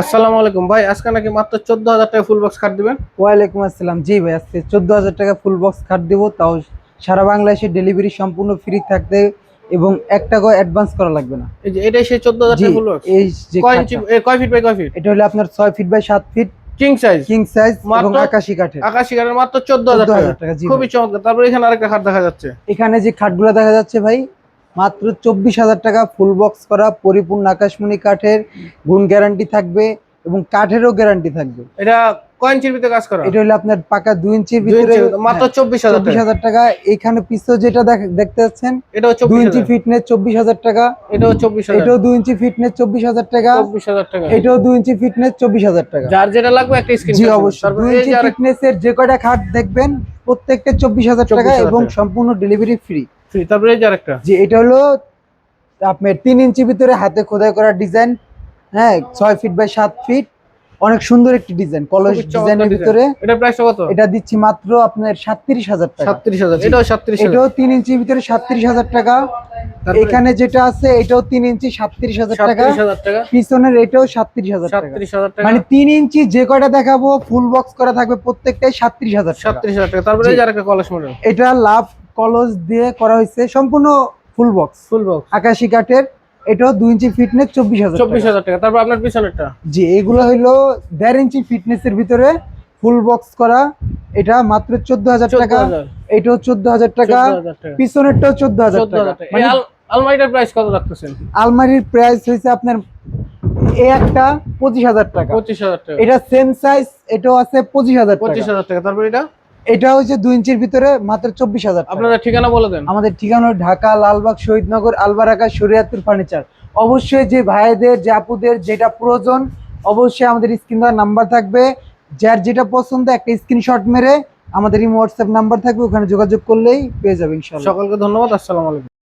আসসালামু আলাইকুম। ভাই আজকে নাকি মাত্র চোদ্দ হাজার টাকা ফুল বক্স কাট দিবেন? ওয়ালাইকুম আসসালাম। জি ভাই আজকে চোদ্দ হাজার টাকা ফুল বক্স খাট দেবো। তাও সারা বাংলাদেশে ডেলিভারি সম্পূর্ণ ফ্রি থাকতে এবং এক টাকাও অ্যাডভান্স করা লাগবে না। এই যে এটাই সেই চোদ্দ হাজার টাকা ফুল বক্স এই যে কয় ফিট বাই কয় ফিট এটা হলো আপনার ছয় ফিট বাই সাত feet king size king size এবং আকাশি কাঠের। আকাশি কাঠের মাত্র চোদ্দ হাজার 14,000 টাকা টাকা, খুবই চমৎকার। তারপরে এখানে আরেকটা খাট দেখা যাচ্ছে। এখানে যে খাটগুলো দেখা যাচ্ছে ভাই মাত্র চব্বিশ হাজার টাকা ফুল বক্স করা পরিপূর্ণ আকাশমণি কাঠের গুণ গ্যারান্টি থাকবে এবং কাঠেরও গ্যারান্টি থাকবে। এটা কয় ইঞ্চির ভিতরে কাজ করা? এটা হলো আপনার পাকা দুই ইঞ্চির ভিতরে মাত্র চব্বিশ হাজার চব্বিশ হাজার টাকা। এখানে যেটা দেখ- দেখতে পাচ্ছেন এটাও দুই ইঞ্চি ফিটনেস চব্বিশ হাজার টাকা। এটাও চব্বিশ এটাও দুই ইঞ্চি ফিটনেস চব্বিশ হাজার টাকা। চব্বিশ হাজার টাকা। এটাও দুই ইঞ্চি ফিটনেস চব্বিশ হাজার টাকা। যার যেটা লাগবে একটা স্ক্রিন জি অবশ্যই। দুই ইঞ্চি ফিটনেস এর যে কয়টা খাট দেখবেন প্রত্যেকটা চব্বিশ হাজার টাকা এবং সম্পূর্ণ ডেলিভারি ফ্রি তারপরে এই যে আরেকটা। যে এটা হলো আপনার তিন ইঞ্চি ভিতরে হাতে খোদাই করা ডিজাইন হ্যাঁ ছয় ফিট বাই সাত ফিট অনেক সুন্দর একটি ডিজাইন কলস ডিজাইনের ভিতরে। এটা প্রাইসটা কত? এটা দিচ্ছি মাত্র আপনার সাতত্রিশ হাজার টাকা। সাতত্রিশ হাজার জি। এটাও সাতত্রিশ হাজার। এটাও তিন ইঞ্চির ভিতরে সাতত্রিশ হাজার টাকা। এখানে যেটা আছে এটাও তিন ইঞ্চি সাতত্রিশ হাজার টাকা। সাতত্রিশ হাজার টাকা। পিছনের এটাও সাতত্রিশ হাজার টাকা। সাতত্রিশ হাজার টাকা। মানে তিন ইঞ্চি যে কয়টা দেখাবো ফুল বক্স করা থাকবে প্রত্যেকটাই সাতত্রিশ হাজার টাকা। সাতত্রিশ হাজার টাকা। তারপরে এই আরেকটা কলেজ মডেল এটা লাভ কলস দিয়ে করা হয়েছে সম্পূর্ণ ফুল বক্স ফুল বক্স আকাশি কাঠের এটাও দুই ইঞ্চি ফিটনেস চব্বিশ হাজার চব্বিশ হাজার টাকা। তারপর আপনার পিছনেরটা? জি এগুলো হইল দেড় ইঞ্চি ফিটনেস এর ভিতরে ফুল বক্স করা। এটা মাত্র চোদ্দ হাজার টাকা। এটাও চোদ্দ হাজার টাকা। পিছনেরটাও চোদ্দ হাজার টাকা। এই মানে আলমারিটার প্রাইস কত রাখতেছেন? আলমারির প্রাইস হয়েছে আপনার এই একটা পঁচিশ হাজার টাকা। পঁচিশ হাজার টাকা। এটা সেম সাইজ এটাও আছে পঁচিশ হাজার পঁচিশ হাজার টাকা। তারপর এটা? এটা হচ্ছে দুই ইঞ্চির ভিতরে মাত্র চব্বিশ হাজার আপনাদের ঠিকানা বলে দেন। আমাদের ঠিকানা ঢাকা লালবাগ শহীদনগর আলবারাকা শরিয়াতুর ফার্নিচার। অবশ্যই যে ভাইদের যে আপুদের যেটা প্রয়োজন অবশ্যই আমাদের স্ক্রিন দেওয়ার নাম্বার থাকবে। যার যেটা পছন্দ একটা স্ক্রিনশট মেরে আমাদের এই হোয়াটসঅ্যাপ নাম্বার থাকবে ওখানে যোগাযোগ করলেই পেয়ে যাবে ইনশাল্লাহ সকলকে ধন্যবাদ আসসালামু আলাইকুম।